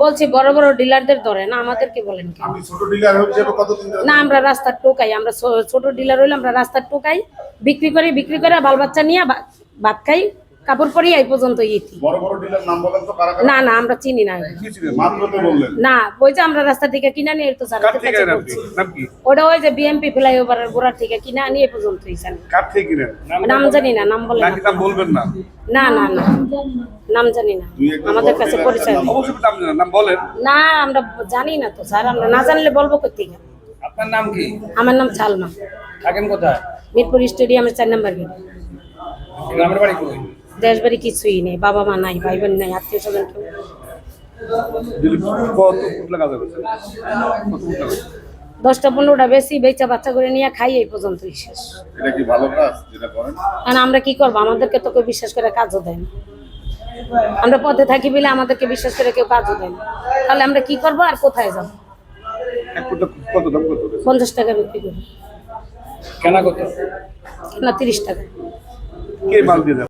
বলছি বড় বড় ডিলারদের ধরে না আমাদেরকে বলেন কি ছোট ডিলার হিসেবে কতদিন ধরে? না আমরা রাস্তার টোকাই আমরা ছোট ডিলার হইলে আমরা রাস্তার টোকাই বিক্রি করি বিক্রি করে বাল বাচ্চা নিয়ে ভাত খাই। কাপড় পরি এই পর্যন্ত ইতি বড় বড় ডিলার নাম বলেন তো কারা কারা? না না আমরা চিনি না। না ওই যে আমরা রাস্তা থেকে কিনা নিয়ে তো ওটা ওই যে বিএমপি ফ্লাইওভারের গোড়ার থেকে কিনা নিয়ে পর্যন্ত নাম জানি না নাম বলে বলবেন না। না না না নাম জানি না। আমাদের কাছে পরিচয় না আমরা জানি না তো স্যার আমরা না জানলে বলব কোথেকে আপনার নাম কি? আমার নাম সালমা। থাকেন কোথায়? মিরপুর স্টেডিয়ামের চার নাম্বার গেট। গ্রামের বাড়ি কই? দেশ বাড়ি কিছুই নেই বাবা মা নাই ভাই বোন নাই আত্মীয় স্বজন কেউ দশটা পনেরোটা বেশি বেচা বাচ্চা করে নিয়ে খাই এই পর্যন্তই শেষ। এটা কি ভালো কাজ যেটা করেন? কারণ আমরা কি করব? আমাদেরকে তো কেউ বিশ্বাস করে কাজও দেয় না। আমরা পথে থাকি বলে আমাদেরকে বিশ্বাস করে কেউ কাজও দেয় না। তাহলে আমরা কি করব আর কোথায় যাব? পঞ্চাশ টাকা বিক্রি করি। কেনা কত? না তিরিশ টাকা।